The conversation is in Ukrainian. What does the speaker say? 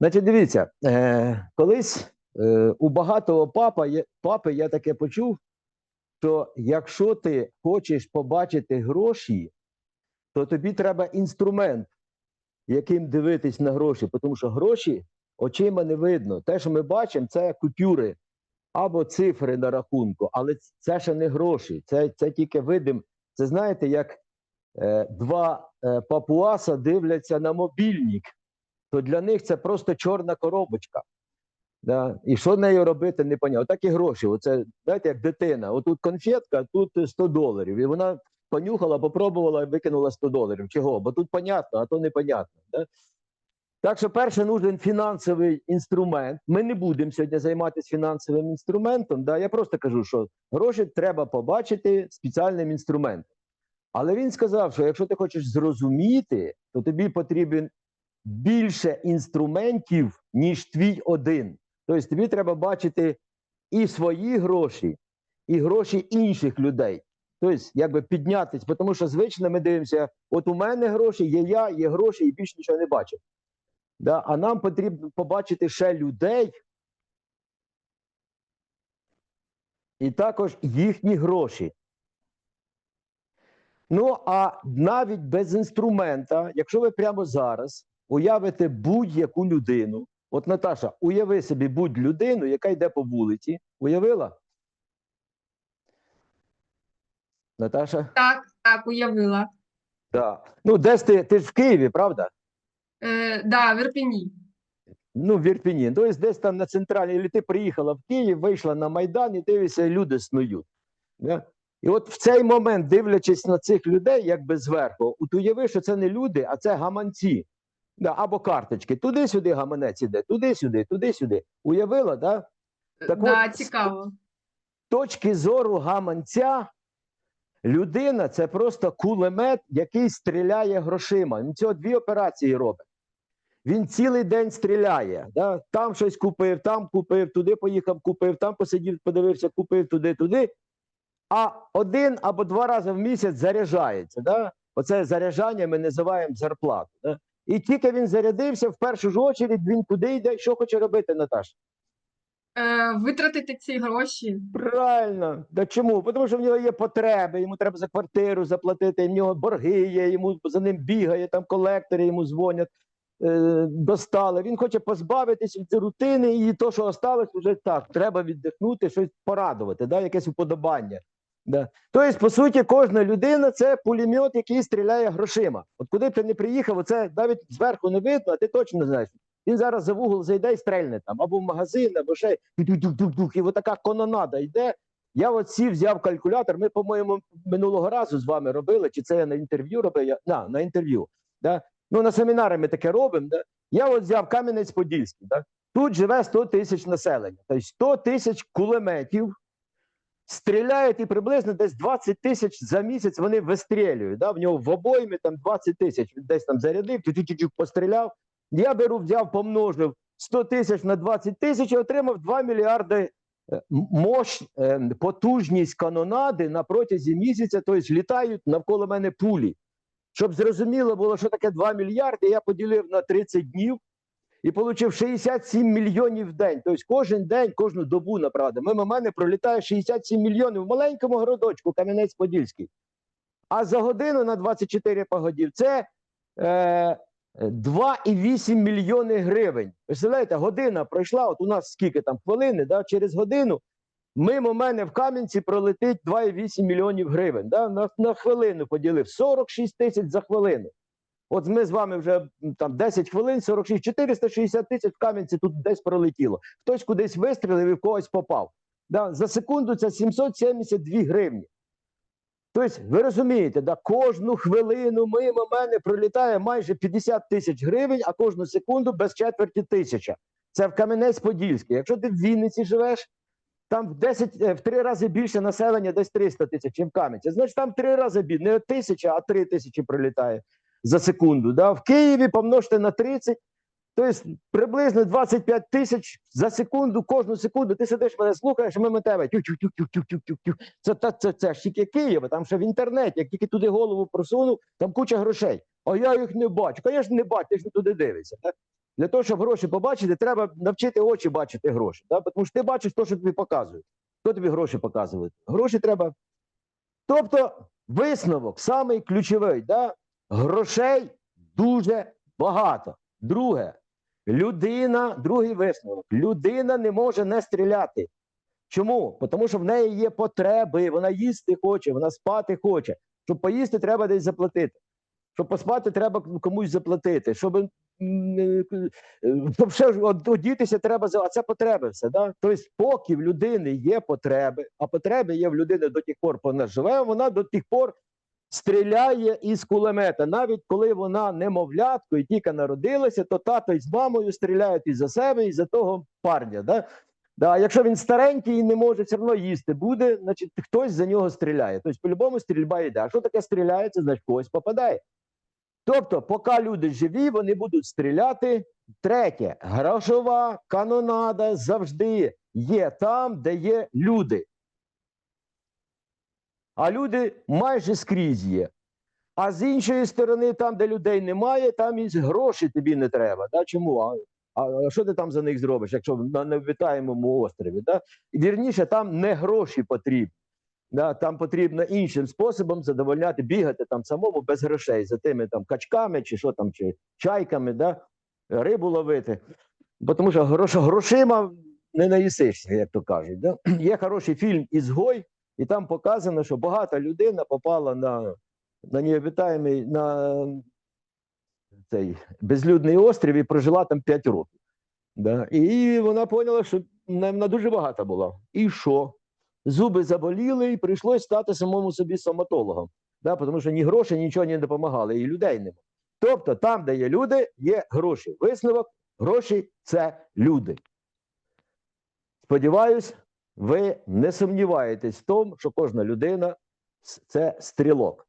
Значить, дивіться, е, колись е, у багатого папа є, папи я таке почув, що якщо ти хочеш побачити гроші, то тобі треба інструмент, яким дивитись на гроші, тому що гроші очима не видно. Те, що ми бачимо, це купюри або цифри на рахунку, але це ще не гроші, це, це тільки видим. Це знаєте, як е, два е, папуаса дивляться на мобільник, то для них це просто чорна коробочка. Да? І що нею робити, не понятно. Так і гроші. Оце, знаєте, як дитина. Отут конфетка, тут 100 доларів. І вона понюхала, попробувала і викинула 100 доларів. Чого? Бо тут понятно, а то непонятно. Да? Так що, перше, нужен фінансовий інструмент. Ми не будемо сьогодні займатися фінансовим інструментом. Да? Я просто кажу, що гроші треба побачити спеціальним інструментом. Але він сказав, що якщо ти хочеш зрозуміти, то тобі потрібен більше інструментів, ніж твій один. Тобто тобі треба бачити і свої гроші, і гроші інших людей. Тобто, якби піднятися, тому що звично ми дивимося: от у мене гроші, є я, є гроші, і більше нічого не бачу. Да? А нам потрібно побачити ще людей, і також їхні гроші. Ну, а навіть без інструмента, якщо ви прямо зараз уявите будь-яку людину, от Наташа, уяви собі будь людину, яка йде по вулиці. Уявила? Наташа? Так, так, уявила. Так. Ну, десь ти, ти ж в Києві, правда? Е, да, в Ірпіні. Ну, в Ірпіні. Тобто десь там на центральній, або ти приїхала в Київ, вийшла на Майдан і дивишся, люди снують. Да? І от в цей момент, дивлячись на цих людей, якби зверху, от уяви, що це не люди, а це гаманці. Да, або карточки. Туди-сюди гаманець іде, туди-сюди, туди-сюди. Уявила, да? Так да, от, цікаво. точки зору гаманця, людина це просто кулемет, який стріляє грошима. Він цього дві операції робить. Він цілий день стріляє. Да? Там щось купив, там купив, туди поїхав, купив, там посидів, подивився, купив туди, туди. А один або два рази в місяць заряджається. Да? Оце заряджання ми називаємо зарплату. Да? І тільки він зарядився, в першу ж очередь він куди йде, що хоче робити, Наташа? Е, витратити ці гроші. Правильно. Да чому? Тому що в нього є потреби, йому треба за квартиру заплатити, в нього борги є, йому за ним бігає, там колектори йому дзвонять, е, достали. Він хоче позбавитись від рутини, і то, що осталось, вже так. Треба віддихнути, щось порадувати, да? якесь уподобання. Да. Тобто, по суті, кожна людина це пулемет, який стріляє грошима. От куди б ти не приїхав, це навіть зверху не видно, а ти точно знаєш. Він зараз за вугол зайде і стрельне там, або в магазин, або ще тук-тук-тук-тук, і отака кононада йде. Я от сів, взяв калькулятор. Ми, по-моєму, минулого разу з вами робили, чи це я на інтерв'ю робив? Я, на, на інтерв'ю. Да? Ну, на семінари ми таке робимо. Да? Я от взяв Кам'янець-Подільський. Да? Тут живе 100 тисяч населення. Тобто 100 тисяч кулеметів стріляють і приблизно десь 20 тисяч за місяць вони вистрілюють. Да? В нього в обоймі там 20 тисяч. Він десь там зарядив, тю-тю-тю-тю, постріляв. Я беру, взяв, помножив 100 тисяч на 20 тисяч і отримав 2 мільярди е, мощ, е, потужність канонади на протязі місяця, тобто літають навколо мене пулі. Щоб зрозуміло було, що таке 2 мільярди, я поділив на 30 днів і отримав 67 мільйонів в день. Тобто кожен день, кожну добу, направда, мимо мене пролітає 67 мільйонів в маленькому городочку Кам'янець-Подільський. А за годину на 24 погодів це е, 2,8 мільйони гривень. Представляєте, година пройшла, от у нас скільки там хвилини, да, через годину мимо мене в Кам'янці пролетить 2,8 мільйонів гривень. Да, на, на хвилину поділив 46 тисяч за хвилину. От ми з вами вже там 10 хвилин, 46, 460 тисяч в Кам'янці тут десь пролетіло. Хтось кудись вистрілив і в когось попав. Да, за секунду це 772 гривні. Тобто, ви розумієте, да, кожну хвилину мимо мене пролітає майже 50 тисяч гривень, а кожну секунду без четверті тисяча. Це в Кам'янець-Подільський. Якщо ти в Вінниці живеш, там в 10, е, в три рази більше населення, десь 300 тисяч, чим в Кам'янці. Значить, там в три рази більше, не тисяча, а три тисячі пролітає за секунду. Да? В Києві помножте на 30, тобто приблизно 25 тисяч за секунду, кожну секунду. Ти сидиш мене слухаєш, а мимо тебе. Це, це, це, це ж тільки Києва, там ще в інтернеті, як тільки туди голову просунув, там куча грошей. А я їх не бачу. Звісно, не бачу, ти ж не туди дивишся. Так? Для того, щоб гроші побачити, треба навчити очі бачити гроші. Да? Тому що ти бачиш те, що тобі показують. Хто тобі гроші показує? Гроші треба. Тобто, висновок, самий ключовий, да? Грошей дуже багато. Друге, людина, другий висновок. Людина не може не стріляти. Чому? Тому що в неї є потреби, вона їсти хоче, вона спати хоче. Щоб поїсти, треба десь заплатити. Щоб поспати, треба комусь заплатити. Щоб, щоб ще одітися, треба за. Це потреби все. Да? Тобто, поки в людини є потреби, а потреби є в людини до тих пор, вона живе, вона до тих пор стріляє із кулемета. Навіть коли вона немовлятко і тільки народилася, то тато із мамою стріляють і за себе, і за того парня. Да? Да, якщо він старенький і не може все одно їсти буде, значить хтось за нього стріляє. Тобто, по-любому стрільба йде. А що таке стріляється, значить когось попадає. Тобто, поки люди живі, вони будуть стріляти. Третє, грошова канонада завжди є там, де є люди. А люди майже скрізь є. А з іншої сторони, там, де людей немає, там і гроші тобі не треба. Да? Чому? А, а що ти там за них зробиш, якщо на невитаємому острові? Да? Вірніше, там не гроші потрібні. Да? Там потрібно іншим способом задовольняти, бігати там самому без грошей за тими там качками чи що там, чи чайками, да? рибу ловити. Бо Тому що грош, грошима не наїсишся, як то кажуть. Да? Є хороший фільм Ізгой, і там показано, що багата людина попала на, на необітаємий, на цей безлюдний острів і прожила там 5 років. Да? І вона поняла, що вона дуже багата була. І що? Зуби заболіли, і прийшлось стати самому собі стоматологом. Да? Тому що ні гроші, нічого не допомагали, і людей нема. Тобто, там, де є люди, є гроші. Висновок гроші це люди. Сподіваюсь, ви не сумніваєтесь в тому, що кожна людина це стрілок.